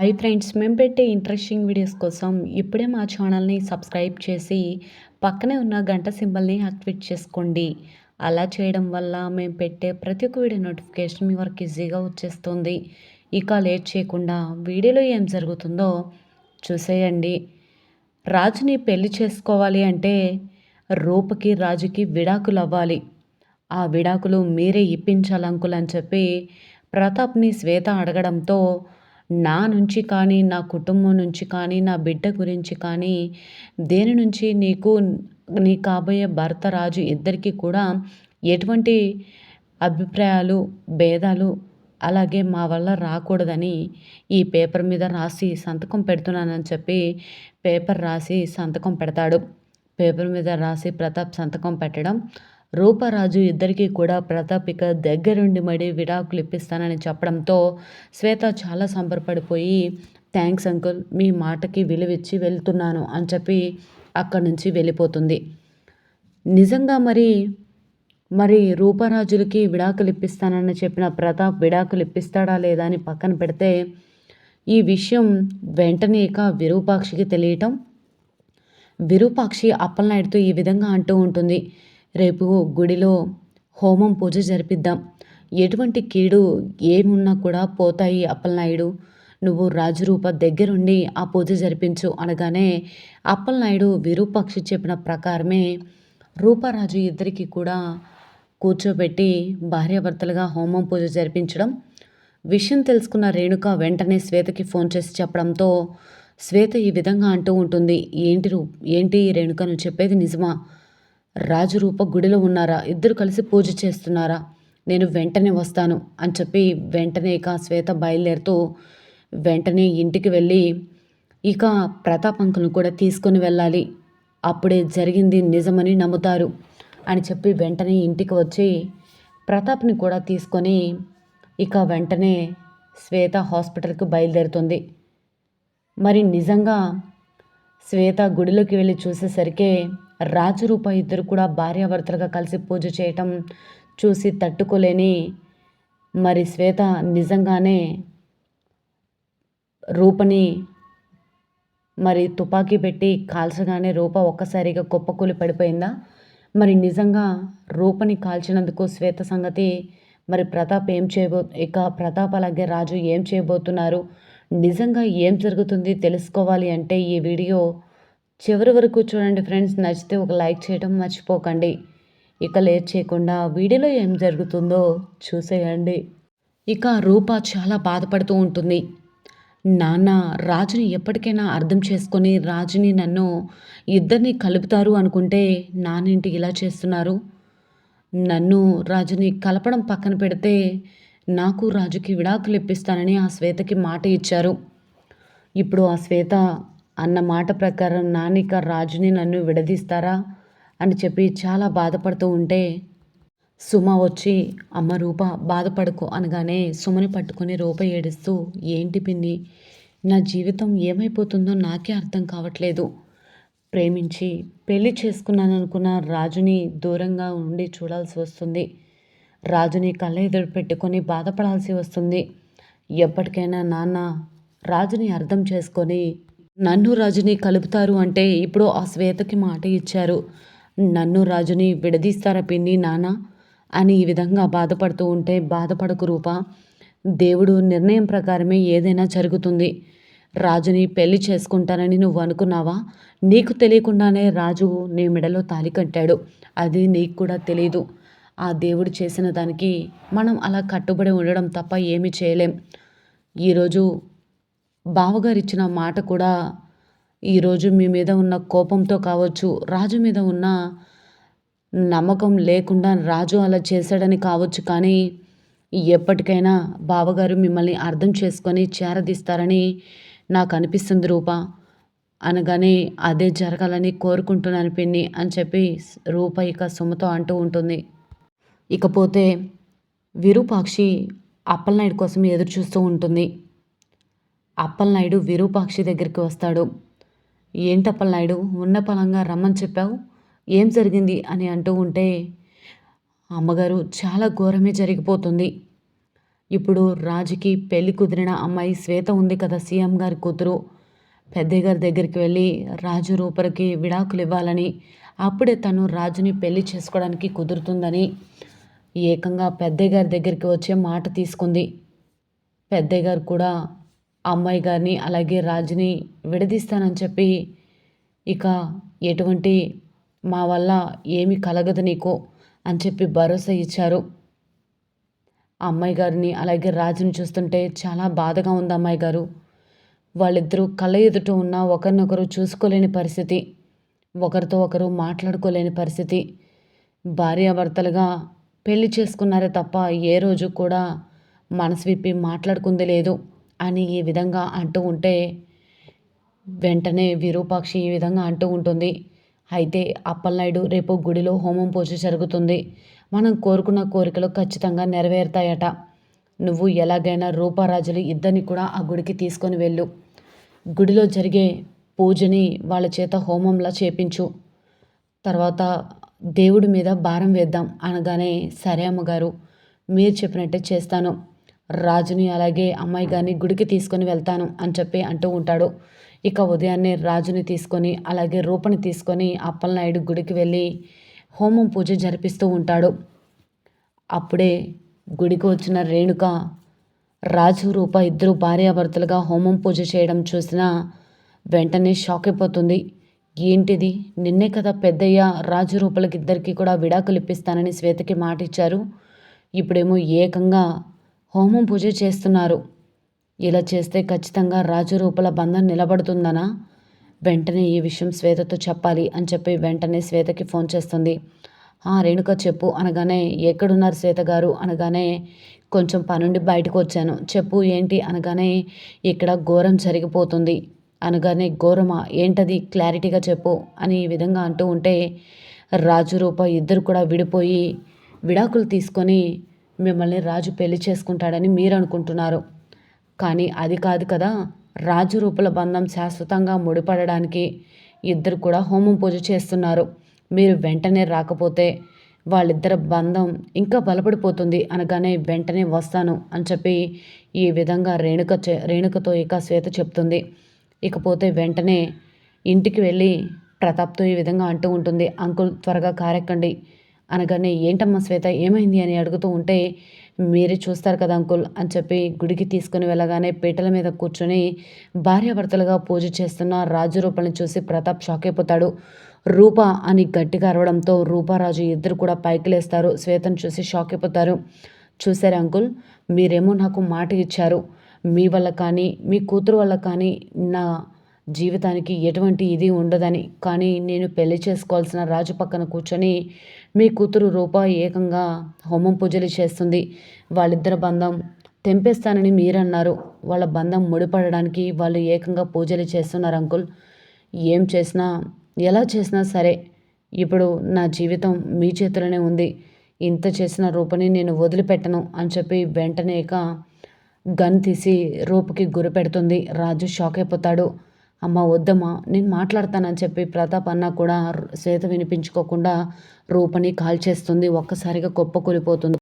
Hi friends మేము పెట్టే interesting videos కోసం ఇప్పుడే మా ఛానల్ని సబ్స్క్రైబ్ చేసి పక్కనే ఉన్న గంట సింబల్ని యాక్టివేట్ చేసుకోండి. అలా చేయడం వల్ల మేము పెట్టే ప్రతి ఒక్క వీడియో నోటిఫికేషన్ మీ వరకు ఈజీగా వచ్చేస్తుంది. ఇక లేట్ చేయకుండా వీడియోలో ఏం జరుగుతుందో చూసేయండి. రాజుని పెళ్ళి చేసుకోవాలి అంటే రూపకి రాజుకి విడాకులు అవ్వాలి. ఆ విడాకులు మీరే ఇప్పించాలంకుల్ అని చెప్పి ప్రతాప్ని శ్వేత అడగడంతో నా నుంచి కానీ నా కుటుంబం నుంచి కానీ నా బిడ్డ గురించి కానీ దేని నుంచి నీకు నీ కాబోయే భర్త రాజు ఇద్దరికీ కూడా ఎటువంటి అభిప్రాయాలు భేదాలు అలాగే మా వల్ల రాకూడదని ఈ పేపర్ మీద రాసి సంతకం పెడుతున్నానని చెప్పి పేపర్ రాసి సంతకం పెడతాడు. పేపర్ మీద రాసి ప్రతాప్ సంతకం పెట్టడం రూపరాజు ఇద్దరికీ కూడా ప్రతాపిక దగ్గరుండి మడి విడాకులు ఇప్పిస్తానని చెప్పడంతో శ్వేత చాలా సంబరపడిపోయి థ్యాంక్స్ అంకుల్ మీ మాటకి విలువిచ్చి వెళ్తున్నాను అని చెప్పి అక్కడి నుంచి వెళ్ళిపోతుంది. నిజంగా మరి మరి రూపరాజులకి విడాకులు ఇప్పిస్తానని చెప్పిన ప్రతాప్ విడాకులు ఇప్పిస్తాడా లేదా అని పక్కన పెడితే ఈ విషయం వెంటనే ఇక విరూపాక్షికి తెలియటం విరూపాక్షి అప్పలనాయుడుతో ఈ విధంగా అంటూ ఉంటుంది రేపు గుడిలో హోమం పూజ జరిపిద్దాం. ఎటువంటి కీడు ఏమున్నా కూడా పోతాయి అప్పలనాయుడు. నువ్వు రాజురూప దగ్గరుండి ఆ పూజ జరిపించు అనగానే అప్పలనాయుడు విరూపాక్షి చెప్పిన ప్రకారమే రూపరాజు ఇద్దరికి కూడా కూర్చోబెట్టి భార్యాభర్తలుగా హోమం పూజ జరిపించడం. విషయం తెలుసుకున్న రేణుక వెంటనే శ్వేతకి ఫోన్ చేసి చెప్పడంతో శ్వేత ఈ విధంగా అంటూ ఉంటుంది. ఏంటి రూ ఏంటి రేణుక నువ్వు చెప్పేది నిజమా? రాజురూప గుడిలో ఉన్నారా? ఇద్దరు కలిసి పూజ చేస్తున్నారా? నేను వెంటనే వస్తాను అని చెప్పి వెంటనే ఇక శ్వేత బయలుదేరుతూ వెంటనే ఇంటికి వెళ్ళి ఇక ప్రతాప్ అంకుల్ని కూడా తీసుకొని వెళ్ళాలి. అప్పుడే జరిగింది నిజమని నమ్ముతారు అని చెప్పి వెంటనే ఇంటికి వచ్చి ప్రతాప్ని కూడా తీసుకొని ఇక వెంటనే శ్వేత హాస్పిటల్కి బయలుదేరుతుంది. మరి నిజంగా శ్వేత గుడిలోకి వెళ్ళి చూసేసరికి రాజు రూప ఇద్దరు కూడా భార్యాభర్తలుగా కలిసి పూజ చేయటం చూసి తట్టుకోలేని మరి శ్వేత నిజంగానే రూపని మరి తుపాకీ పెట్టి కాల్చగానే రూప ఒక్కసారిగా కుప్పకూలి పడిపోయిందా? మరి నిజంగా రూపని కాల్చినందుకు శ్వేత సంగతి మరి ప్రతాప్ ఏం చేయబో ఇక ప్రతాప్ అలాగే రాజు ఏం చేయబోతున్నారు? నిజంగా ఏం జరుగుతుంది తెలుసుకోవాలి అంటే ఈ వీడియో చివరి వరకు చూడండి ఫ్రెండ్స్ నచ్చితే ఒక లైక్ చేయడం మర్చిపోకండి. ఇక లేట్ చేయకుండా వీడియోలో ఏం జరుగుతుందో చూసేయండి. ఇక రూప చాలా బాధపడుతూ ఉంటుంది. నాన్న రాజుని ఎప్పటికైనా అర్థం చేసుకొని రాజుని నన్ను ఇద్దరిని కలుపుతారు అనుకుంటే నానేంటి ఇలా చేస్తున్నారు. నన్ను రాజుని కలపడం పక్కన పెడితే నాకు రాజుకి విడాకులు ఇప్పిస్తానని ఆ శ్వేతకి మాట ఇచ్చారు. ఇప్పుడు ఆ శ్వేత అన్న మాట ప్రకారం నానిక రాజుని నన్ను విడదీస్తారా? అని చెప్పి చాలా బాధపడుతూ ఉంటే సుమ వచ్చి అమ్మ రూప బాధపడుకో అనగానే సుమని పట్టుకొని రూప ఏడుస్తూ ఏంటి పిన్ని నా జీవితం ఏమైపోతుందో నాకే అర్థం కావట్లేదు. ప్రేమించి పెళ్ళి చేసుకున్నాను అనుకున్న రాజుని దూరంగా ఉండి చూడాల్సి వస్తుంది. రాజుని కళ్ళ ఎదురు పెట్టుకొని బాధపడాల్సి వస్తుంది. ఎప్పటికైనా నాన్న రాజుని అర్థం చేసుకొని నన్ను రాజుని కలుపుతారు అంటే ఇప్పుడు ఆ శ్వేతకి మాట ఇచ్చారు. నన్ను రాజుని విడదీస్తారా పిన్ని నాన్న అని ఈ విధంగా బాధపడుతూ ఉంటే బాధపడకు రూప. దేవుడు నిర్ణయం ప్రకారమే ఏదైనా జరుగుతుంది. రాజుని పెళ్ళి చేసుకుంటానని నువ్వు అనుకున్నావా? నీకు తెలియకుండానే రాజు నీ మెడలో తాలి కట్టాడు. అది నీకు కూడా తెలియదు ఆ దేవుడు చేసిన దానికి మనం అలా కట్టుబడి ఉండడం తప్ప ఏమీ చేయలేం. ఈరోజు బావగారు ఇచ్చిన మాట కూడా ఈరోజు మీ మీద ఉన్న కోపంతో కావచ్చు రాజు మీద ఉన్న నమ్మకం లేకుండా రాజు అలా చేశాడని కావచ్చు కానీ ఎప్పటికైనా బావగారు మిమ్మల్ని అర్థం చేసుకొని చేరదీస్తారని నాకు అనిపిస్తుంది రూప. అనగానే అదే జరగాలని కోరుకుంటున్నాను పిన్ని అని చెప్పి రూప ఇక సుమతో అంటూ ఉంటుంది. ఇకపోతే విరూపాక్షి అప్పలనాయుడు కోసం ఎదురు చూస్తూ ఉంటుంది. అప్పలనాయుడు విరూపాక్షి దగ్గరికి వస్తాడు. ఏంటప్పలనాయుడు ఉన్న పలంగా రమ్మని చెప్పావు? ఏం జరిగింది? అని అంటూ ఉంటే అమ్మగారు చాలా ఘోరమే జరిగిపోతుంది. ఇప్పుడు రాజుకి పెళ్ళి కుదిరిన అమ్మాయి శ్వేత ఉంది కదా సీఎం గారి కూతురు. పెద్దయ్య గారి దగ్గరికి వెళ్ళి రాజు రూపరికి విడాకులు ఇవ్వాలని అప్పుడే తను రాజుని పెళ్ళి చేసుకోవడానికి కుదురుతుందని ఏకంగా పెద్దయ్య గారి దగ్గరికి వచ్చే మాట తీసుకుంది. పెద్దయ్య గారు కూడా అమ్మాయి గారిని అలాగే రాజుని విడదీస్తానని చెప్పి ఇక ఎటువంటి మా వల్ల ఏమి కలగదు నీకు అని చెప్పి భరోసా ఇచ్చారు. అమ్మాయి గారిని అలాగే రాజుని చూస్తుంటే చాలా బాధగా ఉంది అమ్మాయి గారు. వాళ్ళిద్దరూ కళ్ళ ఎదుట ఉన్న ఒకరినొకరు చూసుకోలేని పరిస్థితి ఒకరితో ఒకరు మాట్లాడుకోలేని పరిస్థితి. భార్యాభర్తలుగా పెళ్ళి చేసుకున్నారే తప్ప ఏ రోజు కూడా మనసు విప్పి మాట్లాడుకుంది లేదు. అని ఈ విధంగా అంటూ ఉంటే వెంటనే విరూపాక్షి ఈ విధంగా అంటూ ఉంటుంది. అయితే అప్పలనాయుడు రేపు గుడిలో హోమం పూజ జరుగుతుంది. మనం కోరుకున్న కోరికలు ఖచ్చితంగా నెరవేరుతాయట. నువ్వు ఎలాగైనా రూపారాజులు ఇద్దరిని కూడా ఆ గుడికి తీసుకొని వెళ్ళు. గుడిలో జరిగే పూజని వాళ్ళ చేత హోమంలా చేపించు. తర్వాత దేవుడి మీద భారం వేద్దాం అనగానే సరే అమ్మగారు మీరు చెప్పినట్టే చేస్తాను. రాజుని అలాగే అమ్మాయి గారిని గుడికి తీసుకొని వెళ్తాను అని చెప్పి అంటూ ఉంటాడు. ఇక ఉదయాన్నే రాజుని తీసుకొని అలాగే రూపని తీసుకొని అప్పలనాయుడు గుడికి వెళ్ళి హోమం పూజ జరిపిస్తూ ఉంటాడు. అప్పుడే గుడికి వచ్చిన రేణుక రాజు రూప ఇద్దరు భార్యాభర్తలుగా హోమం పూజ చేయడం చూసిన వెంటనే షాక్ అయిపోతుంది. ఏంటిది? నిన్నే కదా పెద్దయ్య రాజు రూపలకి ఇద్దరికీ కూడా విడాకులు ఇప్పిస్తానని శ్వేతకి మాట ఇచ్చారు ఇప్పుడేమో ఏకంగా హోమం పూజ చేస్తున్నారు. ఇలా చేస్తే ఖచ్చితంగా రాజు రూపల బంధం నిలబడుతుందనా? వెంటనే ఈ విషయం శ్వేతతో చెప్పాలి అని చెప్పి వెంటనే శ్వేతకి ఫోన్ చేస్తుంది. రేణుక చెప్పు అనగానే ఎక్కడున్నారు శ్వేత గారు? అనగానే కొంచెం పనుండి బయటకు వచ్చాను. చెప్పు ఏంటి? అనగానే ఇక్కడ ఘోరం జరిగిపోతుంది. అనగానే ఘోరమా? ఏంటది? క్లారిటీగా చెప్పు అని ఈ విధంగా అంటూ ఉంటే రాజు రూప ఇద్దరు కూడా విడిపోయి విడాకులు తీసుకొని మిమ్మల్ని రాజు పెళ్ళి చేసుకుంటాడని మీరు అనుకుంటున్నారు కానీ అది కాదు కదా రాజు రూపుల బంధం శాశ్వతంగా ముడిపడడానికి ఇద్దరు కూడా హోమం పూజ చేస్తున్నారు. మీరు వెంటనే రాకపోతే వాళ్ళిద్దరి బంధం ఇంకా బలపడిపోతుంది అనగానే వెంటనే వస్తాను అని చెప్పి ఈ విధంగా రేణుక చే రేణుకతో ఇక శ్వేత చెప్తుంది. ఇకపోతే వెంటనే ఇంటికి వెళ్ళి ప్రతాప్తో ఈ విధంగా అంటూ ఉంటుంది. అంకుల్ త్వరగా కారెక్కండి. అనగానే ఏంటమ్మా శ్వేత ఏమైంది? అని అడుగుతూ ఉంటే మీరే చూస్తారు కదా అంకుల్ అని చెప్పి గుడికి తీసుకుని వెళ్ళగానే పీటల మీద కూర్చొని భార్యాభర్తలుగా పూజ చేస్తున్న రాజు రూపాన్ని చూసి ప్రతాప్ షాక్ అయిపోతాడు. రూప అని గట్టిగా అరవడంతో రూపారాజు ఇద్దరు కూడా పైకి లేస్తారు. శ్వేతను చూసి షాక్ అయిపోతారు. చూసారా అంకుల్? మీరేమో నాకు మాట ఇచ్చారు. మీ వల్ల కానీ మీ కూతురు వల్ల కానీ నా జీవితానికి ఎటువంటి ఇది ఉండదని. కానీ నేను పెళ్ళి చేసుకోవాల్సిన రాజు పక్కన కూర్చొని మీ కూతురు రూప ఏకంగా హోమం పూజలు చేస్తుంది. వాళ్ళిద్దరి బంధం తెంపేస్తానని మీరన్నారు. వాళ్ళ బంధం ముడిపడడానికి వాళ్ళు ఏకంగా పూజలు చేస్తున్నారు అంకుల్. ఏం చేసినా ఎలా చేసినా సరే ఇప్పుడు నా జీవితం మీ చేతిలోనే ఉంది. ఇంత చేసిన రూపని నేను వదిలిపెట్టను అని చెప్పి వెంటనే ఇక గన్ తీసి రూపుకి గురి పెడుతుంది. రాజు షాక్ అయిపోతాడు. అమ్మ వద్దమ్మా నేను మాట్లాడతానని చెప్పి ప్రతాప్ అన్న కూడా శ్వేత వినిపించుకోకుండా రూపని కాల్ చేస్తుంది ఒక్కసారిగా కుప్ప కూలిపోతుంది